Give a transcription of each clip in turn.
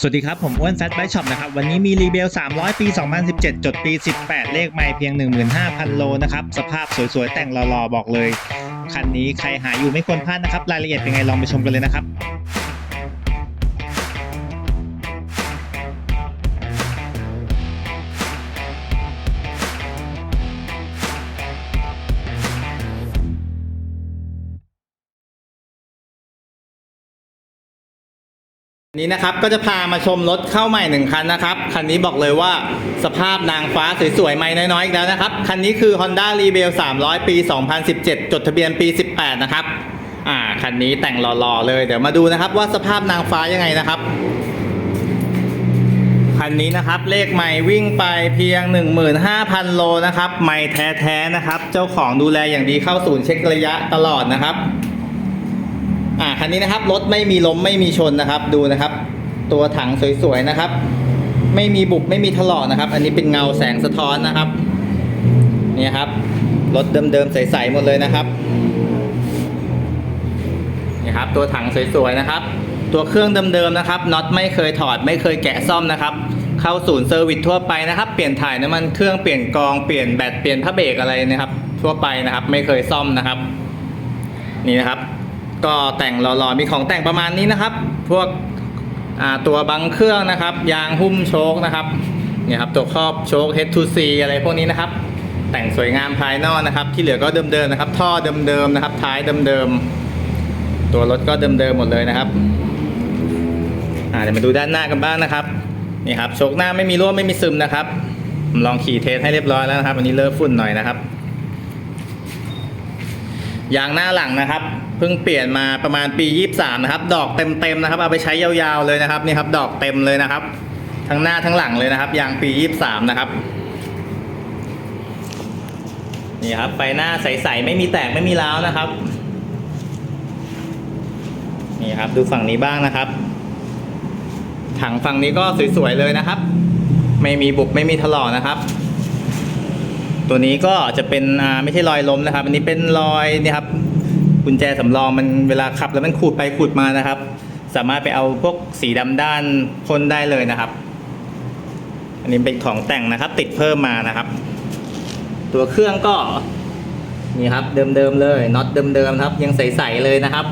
สวัสดีครับ ผมอ้วนแฟตไบช็อปนะครับ วันนี้มีรีเบล 300 ปี 2017 จดปี 18 เลขไม่เพียง 15,000 โลนะครับ สภาพสวยๆ แต่งหล่อๆ บอกเลย คันนี้ใครหาอยู่ไม่ควรพลาดนะครับ รายละเอียดเป็นไงลองไปชมกันเลยนะครับ นี้นะครับก็จะพามาชมรถเข้าใหม่หนึ่งคันนะครับ คันนี้บอกเลยว่าสภาพนางฟ้าสวยๆไม่น้อยๆอีกแล้วนะครับ คันนี้คือ Honda Rebel 300 ปี 2017 จดทะเบียนปี 18 นะครับ อ่า คันนี้แต่งหล่อๆเลยเดี๋ยวมาดูนะครับว่าสภาพนางฟ้ายังไงนะครับ คันนี้นะครับเลขไม่วิ่งไปเพียง 15,000 โลนะครับไม่แท้ๆนะครับ เจ้าของดูแลอย่างดีเข้าศูนย์เช็คระยะตลอดนะครับ คันนี้นะครับรถไม่มีล้มไม่มีชนนะครับ ดูนะครับ ตัวถังสวยๆนะครับ ไม่มีบุบไม่มีถลอกนะครับ อันนี้เป็นเงาแสงสะท้อนนะครับนี่ครับรถเดิมๆใสๆหมดเลยนะครับนี่ครับ ตัวถังสวยๆนะครับ ตัวเครื่องเดิมๆนะครับน็อตไม่เคยถอดไม่เคยแกะซ่อมนะครับเข้าศูนย์เซอร์วิสทั่วไปนะครับ เปลี่ยนถ่ายน้ำมันเครื่องเปลี่ยนกองเปลี่ยนแบตเปลี่ยนผ้าเบรกอะไรนะครับ ทั่วไปนะครับ ไม่เคยซ่อมนะครับ นี่นะครับ ก็แต่งหล่อๆมีของแต่งประมาณนี้นะครับ พวกตัวบังเครื่องนะครับ ยางหุ้มโชคนะครับเนี่ยครับตัวครอบโชค Head to C อะไรพวกนี้นะครับ แต่งสวยงามภายนอกนะครับ ที่เหลือก็เดิมๆนะครับ ท่อเดิมๆนะครับ ท้ายเดิมๆตัวรถก็เดิมๆหมดเลยนะครับเดี๋ยวมาดูด้านหน้ากันบ้างนะครับนี่ครับโชคหน้าไม่มีรั่วไม่มีซึมนะครับผมลองขี่เทสให้เรียบร้อยแล้วนะครับอันนี้เลอะฝุ่นหน่อยนะครับยางหน้าหลังนะครับ พิ่งเปลี่ยนมาประมาณปี 23 นะครับ ดอกเต็มๆนะครับ เอาไปใช้ยาวๆเลยนะครับนี่ครับ ดอกเต็มเลยนะครับ ทั้งหน้าทั้งหลังเลยนะครับ ยางปี 23 นะครับนี่ครับไฟหน้าใสๆไม่มีแตกไม่มีร้าวนะครับนี่ครับดูฝั่งนี้บ้างนะครับ ถังฝั่งนี้ก็สวยๆเลยนะครับ ไม่มีบุบไม่มีถลอกนะครับ ตัวนี้ก็จะเป็นอ่าไม่ใช่รอยล้มนะครับ อันนี้เป็นรอยนี่ครับ กุญแจสำรองมันเวลาขับแล้วมันขูดไปขูดมานะครับ สามารถไปเอาพวกสีดำด้านพ่นได้เลยนะครับ อันนี้เป็นของแต่งนะครับ ติดเพิ่มมานะครับ ตัวเครื่องก็นี่ครับเดิมๆเลยน็อตเดิมๆครับ ยังใสๆเลยนะครับ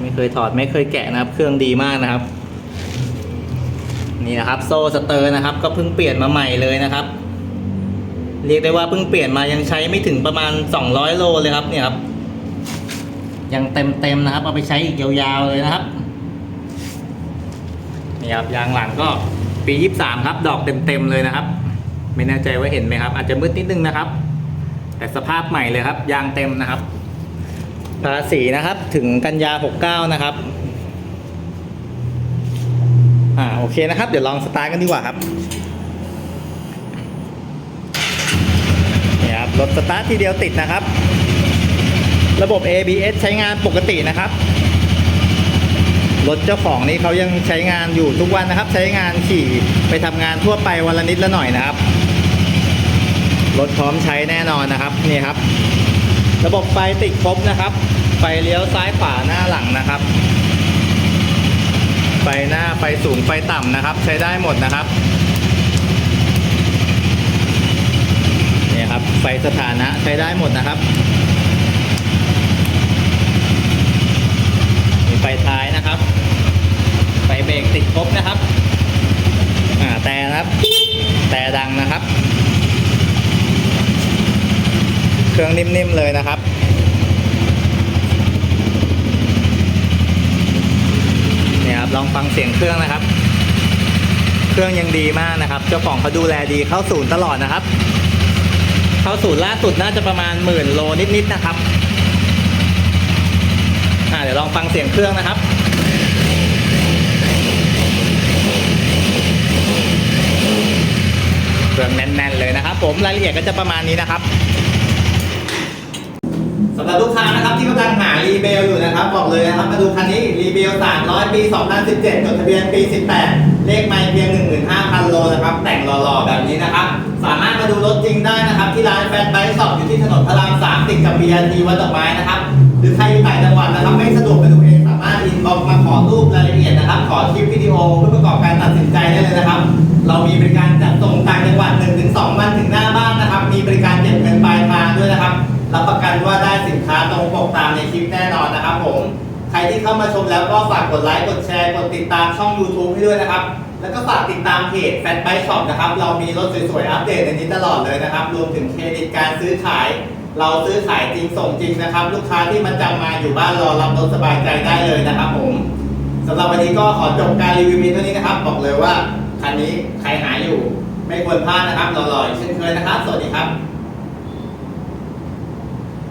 ไม่เคยถอดไม่เคยแกะนะครับ เครื่องดีมากนะครับ นี่นะครับ โซ่สเตอร์นะครับ ก็เพิ่งเปลี่ยนมาใหม่เลยนะครับ เรียกได้ว่าเพิ่งเปลี่ยนมายังใช้ไม่ถึงประมาณ 200 โลเลยครับเนี่ยครับ ยังเต็มเต็มนะครับ เอาไปใช้อีกยาวๆเลยนะครับนี่ครับยางหลังก็ปี 23 ครับ ดอกเต็มๆเลยนะครับ ไม่แน่ใจว่าเห็นไหมครับ อาจจะมืดนิดนึงนะครับ แต่สภาพใหม่เลยครับ ยางเต็มนะครับภาษีนะครับถึงกันยา 69 นะครับอ่าโอเคนะครับ เดี๋ยวลองสตาร์ทกันดีกว่าครับ นี่ค รถสตาร์ททีเดียวติดนะครับ ระบบ ABS ใช้งานปกตินะครับ รถเจ้าของนี้เขายังใช้งานอยู่ทุกวันนะครับ ใช้งานขี่ไปทำงานทั่วไปวันละนิดละหน่อยนะครับ รถพร้อมใช้แน่นอนนะครับนี่ครับ ระบบไฟติดครบนะครับ ไฟเลี้ยวซ้ายขวาหน้าหลังนะครับ ไฟหน้าไฟสูงไฟต่ำนะครับ ใช้ได้หมดนะครับ เนี่ยครับไฟสถานะใช้ได้หมดนะครับมีไฟท้ายนะครับ ไฟเบรกติดครบนะครับอ่าแต่นะครับ แต่ดังนะครับ เครื่องนิ่มๆเลยนะครับเนี่ยครับลองฟังเสียงเครื่องนะครับ เครื่องยังดีมากนะครับ เจ้าของเขาดูแลดีเข้าศูนย์ตลอดนะครับ เข้าศูนย์ล่าสุดน่าจะประมาณหมื่นโลนิดๆนะครับอ่าเดี๋ยวลองฟังเสียงเครื่องนะครับเครื่องแน่นๆเลยนะครับผมรายละเอียดก็จะประมาณนี้นะครับสำหรับลูกค้านะครับที่กำลังหารีเบลอยู่นะครับบอกเลยนะครับมาดูคันนี้รีเบล300 ปี 2017จดทะเบียนปี 18 เลขไม่เพียง 15,000 โลนะครับ แต่งหล่อๆ แบบนี้นะครับ สามารถมาดูรถจริงได้นะ ที่ถนนพระรามสามติดกับบียทีวัดดอกไม้นะครับ หรือใครอยู่ต่างจังหวัดนะครับ ไม่สะดวกไปดูเองสามารถอินบ็อกมาขอรูปรายละเอียดนะครับ ขอคลิปวิดีโอเพื่อประกอบการตัดสินใจได้เลยนะครับ เรามีบริการจัดส่งต่างจังหวัดหนึ่งถึงสองวันถึงหน้าบ้านนะครับ มีบริการเก็บเงินปลายทางด้วยนะครับ รับประกันว่าได้สินค้าตรงปกตามในคลิปแน่นอนนะครับผม ใครที่เข้ามาชมแล้วก็ฝากกดไลค์ กดแชร์ กดติดตามช่อง YouTube ให้ด้วยนะครับ แล้วก็ฝากติดตามเพจแฟนไบช็อปนะครับ เรามีรถสวยๆ อัปเดตในนี้ตลอดเลยนะครับ รวมถึงเครดิตการซื้อขาย เราซื้อขายจริงส่งจริงนะครับ ลูกค้าที่มันจำมาอยู่บ้านรอรับรถสบายใจได้เลยนะครับผมสำหรับวันนี้ก็ขอจบการรีวิวเพียงเท่านี้นะครับ บอกเลยว่าคันนี้ใครหาอยู่ ไม่ควรพลาดนะครับรอๆอีกเช่นเคยนะครับ สวัสดีครับ